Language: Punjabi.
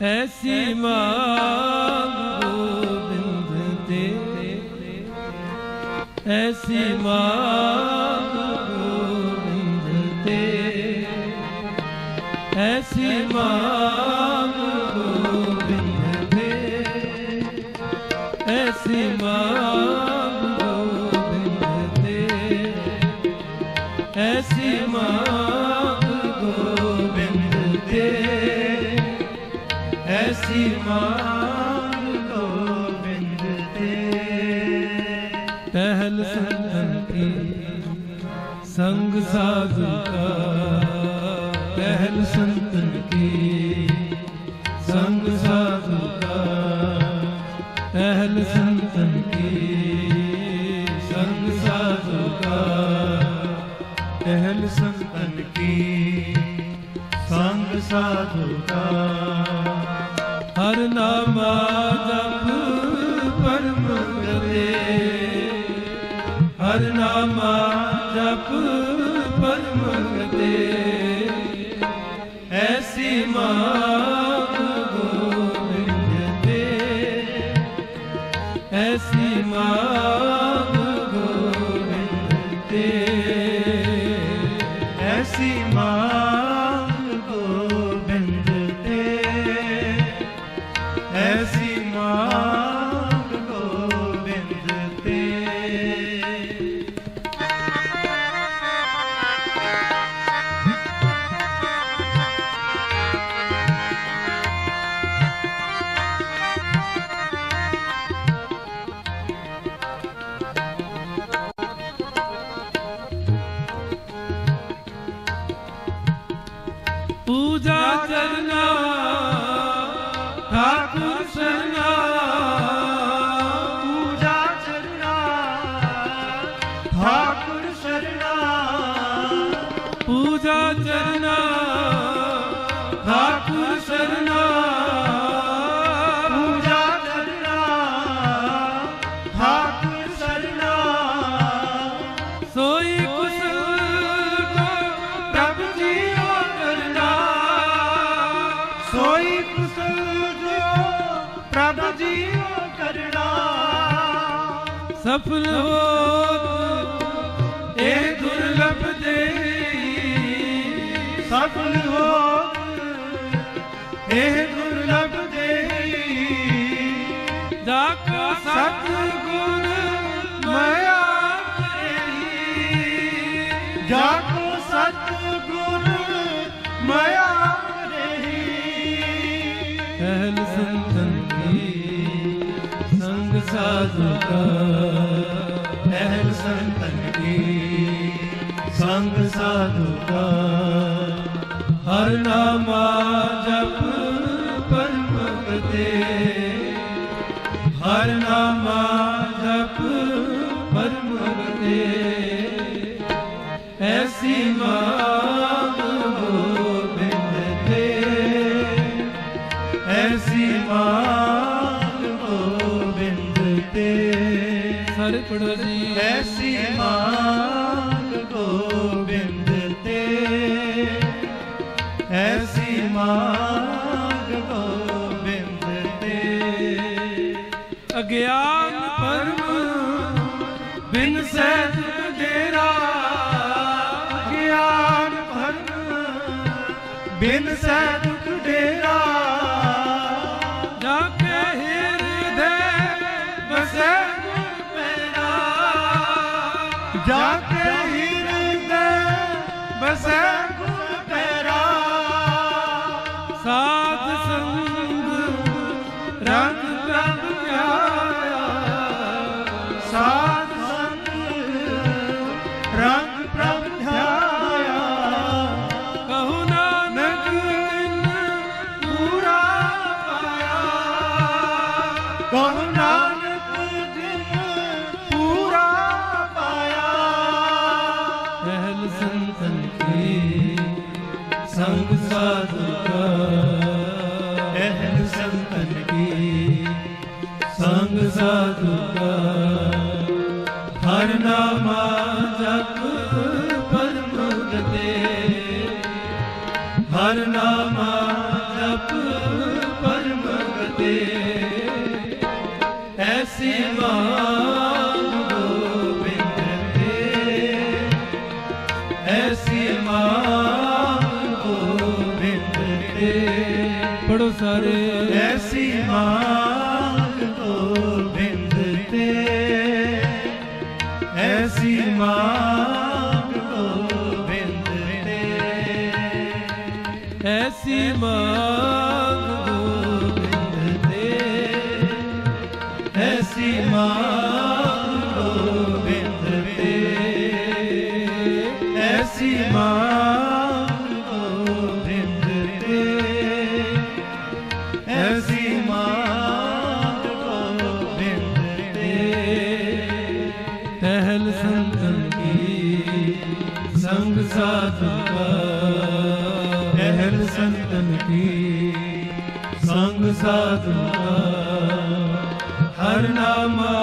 ਐਸੀ ਮਾਂਗ ਗੋਬਿੰਦ ਤੇ ਐਸੀ ਮਾਂਗ ਗੋਬਿੰਦ ਤੇ ਐਸੀ ਮਾਂਗ ਗੋਬਿੰਦ ਤੇ ਐਸੀ ਮਾਂ ਐਸੀ ਮਾਂਗ ਗੋਬਿੰਦ ਐਸੀ ਗੋਬਿੰਦ ਤੇ। ਪਹਿਲ ਸੰਤਨ ਸੰਗ ਸਾਧੂ ਕਾ ਪਹਿਲ ਸੰਤਨ ਕੀ ਸੰਗ ਸਾਧੂ ਕਾ ਪਹਿਲ ਸੰਤਨ ਕੀ ਸੰਗ ਸਾਧੂ ਕਾ ਪਹਿਲ ਸੰਤਨ ਕੀ ਸੰਗ ਸਾਧੂ ਕਾ ਪਰਮ ਗਤੇ ਹਰ ਨਾਮਾ ਜਪ ਪਰਮ ਗਤੇ। ਐਸੀ ਮਾਂ ਗੋਬਿੰਦ ਤੇ। ਐਸੀ ਮਾਂ ਪੂਜਾ ਚਰਨਾ ਠਾਕੁਰ ਸਰਨਾ ਪੂਜਾ ਚਰਨਾ ਠਾਕੁਰ ਸਰਨਾ ਪੂਜਾ ਚਰਨਾ ਠਾਕੁਰ ਸਰਨਾ ਸਫਲ ਹੋਤ ਇਹ ਦੁਰਲਭ ਦੇ ਸਫਲ ਹੋ ਇਹ ਦੁਰਲਭ ਦੇ ਜਾ ਕੋ ਸਤ ਗੁਰ ਮਾਇਆ ਜਾ ਕੋ ਸਤ ਗੁਰ ਮਾਇਆ ਰਹੀ ਪਹਿਲ ਸੰਤਨ ਕੀ। ਸਾਧੂ ਕਾ ਪਹਿਲ ਸੰਤਨ ਕੀ ਸੰਗ ਸਾਧੂ ਕਾ ਹਰ ਨਾਮਾ ਐਸੀ ਮਾਂਗ ਗੋਬਿੰਦ ਤੇ। ਐਸੀ ਮਾਂਗ ਗੋਬਿੰਦ ਤੇ। ਅਗਿਆਨ ਪਰਮ ਬਿਨ ਸਹਿਜ ਡੇਰਾ। ਬਿਨ ਸਹਿ ਜਾ ਕੇ ਹਿਰਦੇ ਬਸੈ ਹਰ ਨਾਮਾ ਜਪ ਪਰਮ ਗਤੇ ਐਸੀ ਮਾਂ ਗੋਬਿੰਦ ਤੇ ਐਸੀ ਮਾਂ ਗੋਬਿੰਦ ਤੇ ਪੜੋ ਸਾਰੇ। ਐਸੀ ਮਾਂ ਗੋਬਿੰਦ ਤੇ ਐਸੀ ਮਾਂ ਐਸੀ ਮੰਗ ਗੋਬਿੰਦ ਦੇ ਐਸੀ ਮਾਂਗ ਗੋਬਿੰਦ ਤੇ ਐਸੀ ਮਾਂਗ ਗੋਬਿੰਦ ਤੇ ਐਸੀ ਮਾਂਗ ਗੋਬਿੰਦ ਤੇ ਟਹਿਲ ਸੰਤਨ ਕੀ ਸੰਗ ਸਾਧੂ ਕਾ ਸੰਗ ਸਾਧੂ ਹਰ ਨਾਮਾ